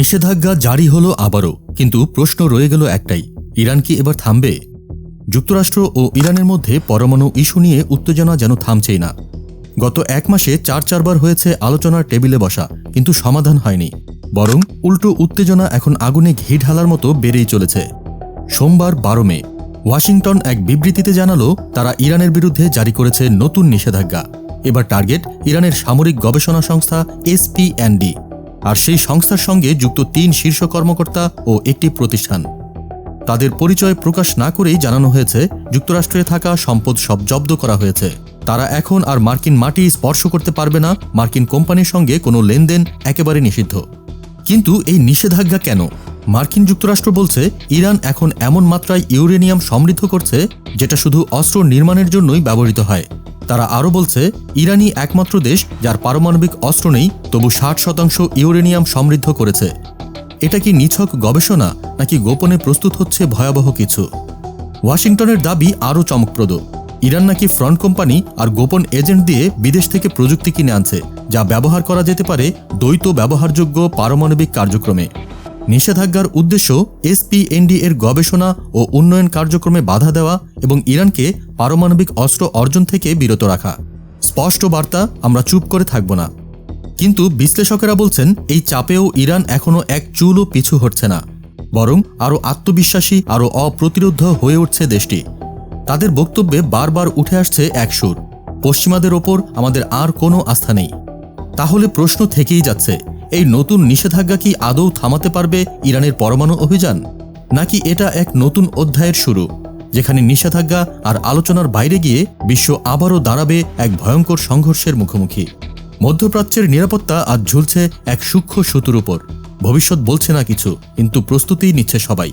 নিষেধাজ্ঞা জারি হলো আবারও, কিন্তু প্রশ্ন রয়ে গেল একটাই, ইরান কি এবার থামবে? যুক্তরাষ্ট্র ও ইরানের মধ্যে পরমাণু ইস্যু নিয়ে উত্তেজনা যেন থামছেই না। গত এক মাসে চার চারবার হয়েছে আলোচনার টেবিলে বসা, কিন্তু সমাধান হয়নি। বরং উল্টো উত্তেজনা এখন আগুনে ঘি ঢালার মতো বেড়েই চলেছে। সোমবার বারো মে, ওয়াশিংটন এক বিবৃতিতে জানালো, তারা ইরানের বিরুদ্ধে জারি করেছে নতুন নিষেধাজ্ঞা। এবার টার্গেট ইরানের সামরিক গবেষণা সংস্থা এসপিএনডি। আর সেই সংস্থার সঙ্গে যুক্ত তিন শীর্ষ কর্মকর্তা ও একটি প্রতিষ্ঠান। তাদের পরিচয় প্রকাশ না করেই জানানো হয়েছে, যুক্তরাষ্ট্রে থাকা সম্পদ সব জব্দ করা হয়েছে। তারা এখন আর মার্কিন মাটি স্পর্শ করতে পারবে না, মার্কিন কোম্পানির সঙ্গে কোনো লেনদেন একেবারে নিষিদ্ধ। কিন্তু এই নিষেধাজ্ঞা কেন? মার্কিন যুক্তরাষ্ট্র বলছে, ইরান এখন এমন মাত্রায় ইউরেনিয়াম সমৃদ্ধ করছে, যেটা শুধু অস্ত্র নির্মাণের জন্যই ব্যবহৃত হয়। তারা আরও বলছে, ইরানই একমাত্র দেশ যার পারমাণবিক অস্ত্র নেই, তবু ষাট শতাংশ ইউরেনিয়াম সমৃদ্ধ করেছে। এটা কি নিছক গবেষণা, নাকি গোপনে প্রস্তুত হচ্ছে ভয়াবহ কিছু? ওয়াশিংটনের দাবি আরও চমকপ্রদ। ইরান নাকি ফ্রন্ট কোম্পানি আর গোপন এজেন্ট দিয়ে বিদেশ থেকে প্রযুক্তি কিনে আনছে, যা ব্যবহার করা যেতে পারে দ্বৈত ব্যবহারযোগ্য পারমাণবিক কার্যক্রমে। নিষেধাজ্ঞার উদ্দেশ্য এসপিএনডি এর গবেষণা ও উন্নয়ন কার্যক্রমে বাধা দেওয়া এবং ইরানকে পারমাণবিক অস্ত্র অর্জন থেকে বিরত রাখা। স্পষ্ট বার্তা, আমরা চুপ করে থাকব না। কিন্তু বিশ্লেষকেরা বলছেন, এই চাপেও ইরান এখনও এক চুলও পিছু হচ্ছে না। বরং আরও আত্মবিশ্বাসী, আরও অপ্রতিরোধ হয়ে উঠছে দেশটি। তাদের বক্তব্যে বারবার উঠে আসছে এক সুর। পশ্চিমাদের ওপর আমাদের আর কোনো আস্থা নেই। তাহলে প্রশ্ন থেকেই যাচ্ছে এই নতুন নিষেধাজ্ঞা কি আদৌ থামাতে পারবে ইরানের পরমাণু অভিযান? নাকি এটা এক নতুন অধ্যায়ের শুরু, যেখানে নিষেধাজ্ঞা আর আলোচনার বাইরে গিয়ে বিশ্ব আবারও দাঁড়াবে এক ভয়ঙ্কর সংঘর্ষের মুখোমুখি? মধ্যপ্রাচ্যের নিরাপত্তা আজ ঝুলছে এক সূক্ষ্ম সুতুর উপর। ভবিষ্যৎ বলছে না কিছু, কিন্তু প্রস্তুতি নিচ্ছে সবাই।